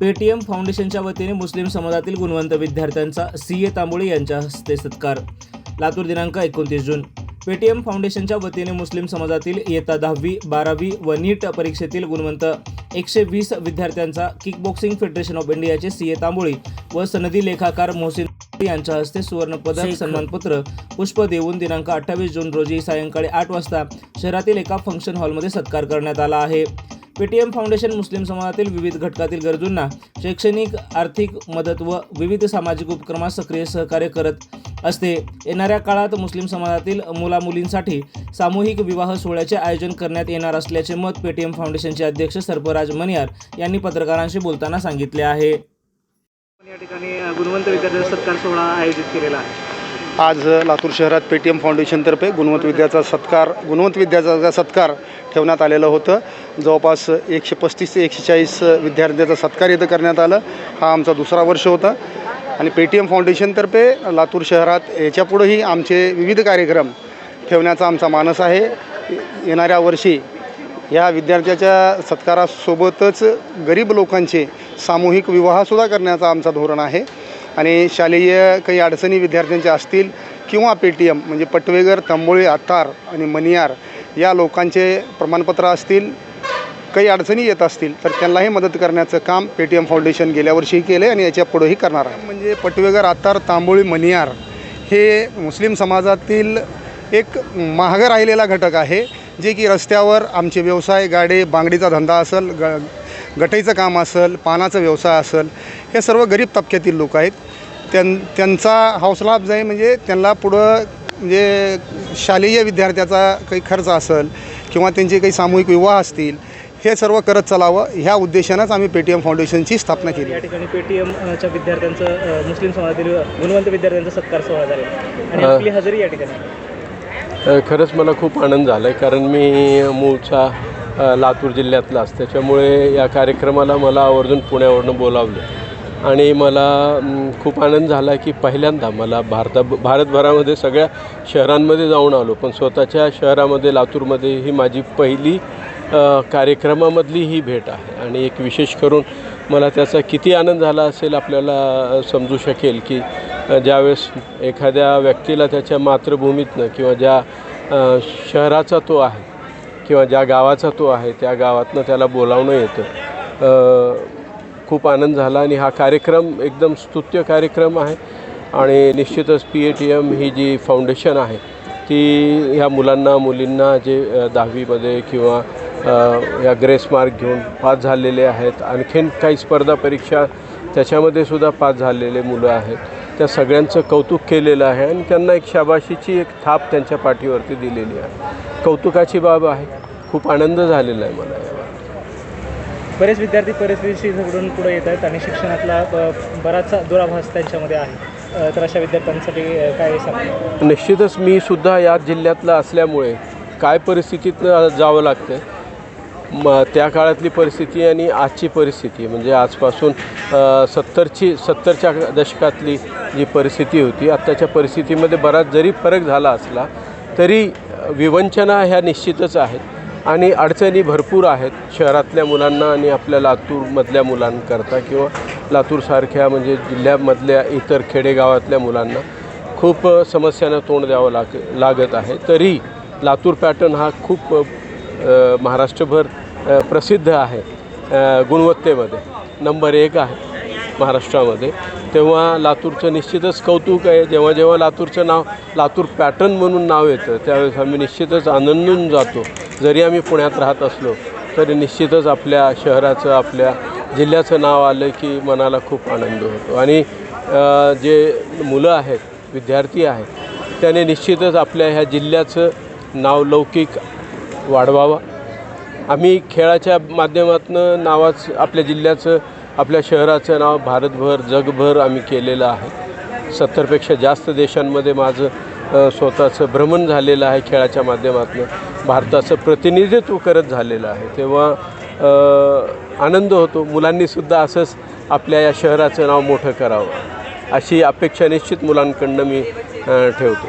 Paytm फाउंडेशनच्या वतीने मुस्लिम समाजातील गुणवंत विद्यार्थ्यांचा सी ए तांबोळी यांच्या हस्ते सत्कार. लातूर दिनांक एकोणतीस जून. पेटीएम फाउंडेशनच्या वतीने मुस्लिम समाजातील इयत्ता दहावी बारावी व नीट परीक्षेतील गुणवंत एकशे वीस विद्यार्थ्यांचा किक बॉक्सिंग फेडरेशन ऑफ इंडियाचे सी ए तांबोळी व सनदी लेखाकार मोहसिन यांच्या हस्ते सुवर्णपदक सन्मानपत्र पुष्प देऊन दिनांक अठ्ठावीस जून रोजी सायंकाळी आठ वाजता शहरातील एका फंक्शन हॉलमध्ये सत्कार करण्यात आला आहे. पेटीएम फाउंडेशन मुस्लिम समाजातील विविध घटकातील गरजूंना शैक्षणिक आर्थिक मदत व विविध सामाजिक उपक्रमात सक्रिय सहकार्य करत असते. येणाऱ्या काळात मुस्लिम समाजातील मुलामुलींसाठी सामूहिक विवाह सोहळ्याचे आयोजन करण्यात येणार असल्याचे मत पेटीएम फाउंडेशनचे अध्यक्ष सर्पराज मनियार यांनी पत्रकारांशी बोलताना सांगितले आहे. या ठिकाणी गुणवंत विद्यार्थ्यांचा सत्कार सोहळा आयोजित केलेला आहे. आज लातूर शहरात पेटीएम फाउंडेशनतर्फे गुणवंत विद्याचा सत्कार गुणवंत विद्याचा सत्कार ठेवण्यात आलेलं होतं. जवळपास एकशे पस्तीस ते एकशे चाळीस विद्यार्थ्यांचा सत्कार इथं करण्यात आलं. हा आमचा दुसरा वर्ष होता. आणि पेटीएम फाउंडेशनतर्फे लातूर शहरात याच्यापुढंही आमचे विविध कार्यक्रम ठेवण्याचा आमचा मानस आहे. येणाऱ्या वर्षी या विद्यार्थ्याच्या सत्कारासोबतच गरीब लोकांचे सामूहिक विवाहसुद्धा करण्याचा आमचा धोरण आहे. आणि शालेय काही अडचणी विद्यार्थ्यांच्या असतील किंवा पेटीएम म्हणजे पटवेगर तांबोळी आतार आणि मनियार या लोकांचे प्रमाणपत्र असतील काही अडचणी येत असतील तर त्यांनाही मदत करण्याचं काम पेटीएम फाउंडेशन गेल्या वर्षीही केलं आणि याच्या पुढेही करणार आहे. म्हणजे पटवेगर आतार तांबोळी मनियार हे मुस्लिम समाजातील एक महाग राहिलेला घटक आहे जे की रस्त्यावर आमचे व्यवसाय गाडे बांगडीचा धंदा असेल ग गटईचं काम असेल पानाचा व्यवसाय असेल हे सर्व गरीब तबक्यातील लोक आहेत. त्यां त्यांचा हौसला अफजाई म्हणजे त्यांना पुढं म्हणजे शालेय विद्यार्थ्याचा काही खर्च असेल किंवा त्यांचे काही सामूहिक विवाह असतील हे सर्व करत चालावं ह्या उद्देशानंच आम्ही पेटीएम फाउंडेशनची स्थापना केली. या ठिकाणी पेटीएम च्या विद्यार्थ्यांचं मुस्लिम समाजातील गुणवंत विद्यार्थ्यांचा सत्कार सोहळा झाला आणि. आपली हजेरी या ठिकाणी? खरंच मला खूप आनंद झाला आहे कारण मी मूळचा लातूर जिल्ह्यातलाच त्याच्यामुळे या कार्यक्रमाला मला आवर्जून पुण्यावरनं बोलावलं. आणि मला खूप आनंद झाला की पहिल्यांदा मला भारता भारतभरामध्ये सगळ्या शहरांमध्ये जाऊन आलो. पण स्वतःच्या शहरामध्ये लातूरमध्ये ही माझी पहिली कार्यक्रमामधली ही भेट आहे. आणि एक विशेष करून मला त्याचा किती आनंद झाला असेल आपल्याला समजू शकेल की ज्यावेळेस एखाद्या व्यक्तीला त्याच्या मातृभूमीतनं किंवा ज्या शहराचा तो आहे किंवा ज्या गावाचा तो आहे त्या गावातनं त्याला बोलावणं येतं. खूप आनंद झाला आणि हा कार्यक्रम एकदम स्तुत्य कार्यक्रम आहे आणि निश्चितच पी ए टी एम ही जी फाउंडेशन आहे ती ह्या मुलांना मुलींना जे दहावीमध्ये किंवा या ग्रेस मार्क घेऊन पास झालेले आहेत आणखीन काही स्पर्धा परीक्षा त्याच्यामध्ये सुद्धा पास झालेले मुलं आहेत. त्या सगळ्यांचं कौतुक केलेलं आहे आणि त्यांना एक शाबाशीची एक थाप त्यांच्या पाठीवरती दिलेली आहे. कौतुकाची बाब आहे. खूप आनंद झालेला आहे मला. यावर बरेच विद्यार्थी परिस्थितीशी झगडून पुढे येत आहेत आणि शिक्षणातला बराचसा दुराभास त्यांच्यामध्ये आहे. तर अशा विद्यार्थ्यांसाठी काय सांगू निश्चितच मी सुद्धा या जिल्ह्यातला असल्यामुळे काय परिस्थितीत जावं लागतं म त्या काळातली परिस्थिती आणि आजची परिस्थिती म्हणजे आजपासून सत्तरची सत्तरच्या दशकातली जी परिस्थिती होती आत्ताच्या परिस्थितीमध्ये बराच जरी फरक झाला असला तरी विवंचना ह्या निश्चितच आहेत आणि अडचणी भरपूर आहेत शहरातल्या मुलांना आणि आपल्या लातूरमधल्या मुलांकरता किंवा लातूरसारख्या म्हणजे जिल्ह्यामधल्या इतर खेडेगावातल्या मुलांना खूप समस्यांना तोंड द्यावं लाग लागत आहे. तरी लातूर पॅटर्न हा खूप महाराष्ट्रभर प्रसिद्ध आहे गुणवत्तेमध्ये. नंबर एक आहे महाराष्ट्रामध्ये. तेव्हा लातूरचं निश्चितच कौतुक आहे. जेव्हा जेव्हा लातूरचं नाव लातूर पॅटर्न म्हणून नाव येतं त्यावेळेस आम्ही निश्चितच आनंदून जातो. जरी आम्ही पुण्यात राहत असलो तरी निश्चितच आपल्या शहराचं आपल्या जिल्ह्याचं नाव आलं की मनाला खूप आनंद होतो. आणि जे मुलं आहेत विद्यार्थी आहेत त्याने निश्चितच आपल्या ह्या जिल्ह्याचं नाव लौकिक वाढवावा. आम्ही खेळाच्या माध्यमातून नावाच आपल्या जिल्ह्याचं आपल्या शहराचं नाव भारतभर जगभर आम्ही केलेलं आहे. सत्तरपेक्षा जास्त देशांमध्ये माझं स्वतःचं भ्रमण झालेलं आहे खेळाच्या माध्यमातून. भारताचं प्रतिनिधित्व करत झालेलं आहे. तेव्हा आनंद होतो. मुलांनीसुद्धा असंच आपल्या या शहराचं नाव मोठं करावं. अशी अपेक्षा निश्चित मुलांकडनं मी ठेवतो.